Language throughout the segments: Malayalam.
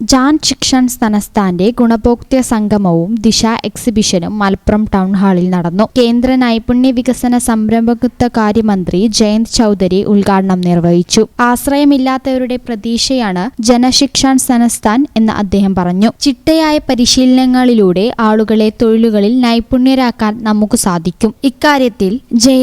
ജാൻ ശിക്ഷൺ സനസ്ഥാന്റെ ഗുണഭോക്തൃ സംഗമവും ദിശ എക്സിബിഷനും മലപ്പുറം ടൗൺ ഹാളിൽ നടന്നു. കേന്ദ്ര നൈപുണ്യ വികസന സംരംഭകത്വ കാര്യമന്ത്രി ജയന്ത് ചൌധരി ഉദ്ഘാടനം നിർവഹിച്ചു. ആശ്രയമില്ലാത്തവരുടെ പ്രതീക്ഷയാണ് ജനശിക്ഷൺ സനസ്ഥാൻ എന്ന് അദ്ദേഹം പറഞ്ഞു. ചിട്ടയായ പരിശീലനങ്ങളിലൂടെ ആളുകളെ തൊഴിലുകളിൽ നൈപുണ്യരാക്കാൻ നമുക്ക് സാധിക്കും. ഇക്കാര്യത്തിൽ ജെ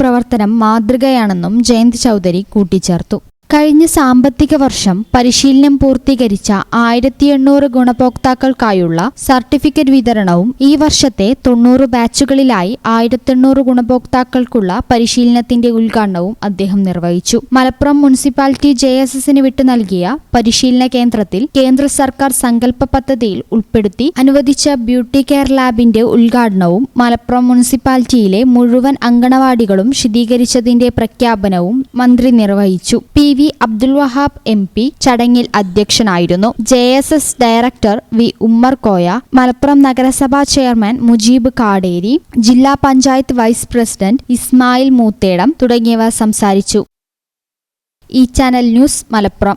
പ്രവർത്തനം മാതൃകയാണെന്നും ജയന്ത് ചൌധരി കൂട്ടിച്ചേർത്തു. കഴിഞ്ഞ സാമ്പത്തിക വർഷം പരിശീലനം പൂർത്തീകരിച്ച ആയിരത്തി എണ്ണൂറ് ഗുണഭോക്താക്കൾക്കായുള്ള സർട്ടിഫിക്കറ്റ് വിതരണവും ഈ വർഷത്തെ തൊണ്ണൂറ് ബാച്ചുകളിലായി ആയിരത്തി എണ്ണൂറ് ഗുണഭോക്താക്കൾക്കുള്ള പരിശീലനത്തിന്റെ ഉദ്ഘാടനവും അദ്ദേഹം നിർവഹിച്ചു. മലപ്പുറം മുനിസിപ്പാലിറ്റി ജെ എസ് എസിന് വിട്ടു നൽകിയ പരിശീലന കേന്ദ്രത്തിൽ കേന്ദ്ര സർക്കാർ സങ്കല്പ പദ്ധതിയിൽ ഉൾപ്പെടുത്തി അനുവദിച്ച ബ്യൂട്ടി കെയർ ലാബിന്റെ ഉദ്ഘാടനവും മലപ്പുറം മുനിസിപ്പാലിറ്റിയിലെ മുഴുവൻ അങ്കണവാടികളും ശീതീകരിച്ചതിന്റെ പ്രഖ്യാപനവും മന്ത്രി നിർവഹിച്ചു. P V Abdul Wahab M P ചടങ്ങിൽ അധ്യക്ഷനായിരുന്നു. J S S director V Ummer Koya Malappuram നഗരസഭാ ചെയർമാൻ മുജീബ് കാടേരി ജില്ലാ പഞ്ചായത്ത് വൈസ് പ്രസിഡന്റ് ഇസ്മായിൽ മൂത്തേടം തുടങ്ങിയവർ സംസാരിച്ചു. ഈ channel news Malappuram.